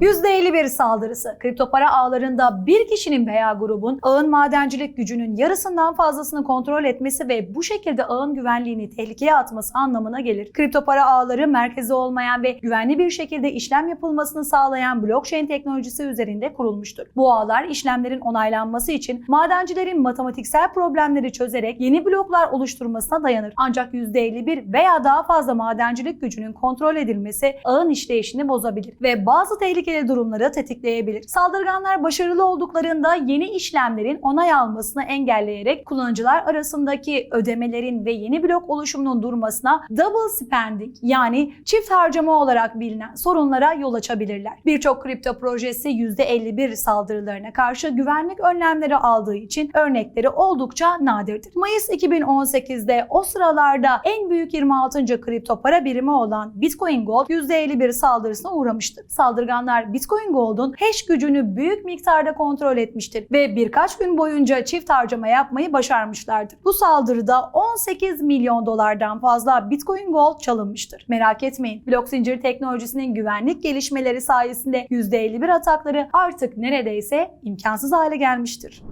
%51 saldırısı. Kripto para ağlarında bir kişinin veya grubun ağın madencilik gücünün yarısından fazlasını kontrol etmesi ve bu şekilde ağın güvenliğini tehlikeye atması anlamına gelir. Kripto para ağları merkezi olmayan ve güvenli bir şekilde işlem yapılmasını sağlayan blockchain teknolojisi üzerinde kurulmuştur. Bu ağlar işlemlerin onaylanması için madencilerin matematiksel problemleri çözerek yeni bloklar oluşturmasına dayanır. Ancak %51 veya daha fazla madencilik gücünün kontrol edilmesi ağın işleyişini bozabilir ve bazı tehlikeli durumları tetikleyebilir. Saldırganlar başarılı olduklarında yeni işlemlerin onay almasını engelleyerek kullanıcılar arasındaki ödemelerin ve yeni blok oluşumunun durmasına double spending yani çift harcama olarak bilinen sorunlara yol açabilirler. Birçok kripto projesi %51 saldırılarına karşı güvenlik önlemleri aldığı için örnekleri oldukça nadirdir. Mayıs 2018'de o sıralarda en büyük 26. kripto para birimi olan Bitcoin Gold %51 saldırısına uğramıştır. Saldırganlar Bitcoin Gold'un hash gücünü büyük miktarda kontrol etmiştir ve birkaç gün boyunca çift harcama yapmayı başarmışlardır. Bu saldırıda 18 milyon dolardan fazla Bitcoin Gold çalınmıştır. Merak etmeyin, blok zincir teknolojisinin güvenlik gelişmeleri sayesinde %51 atakları artık neredeyse imkansız hale gelmiştir.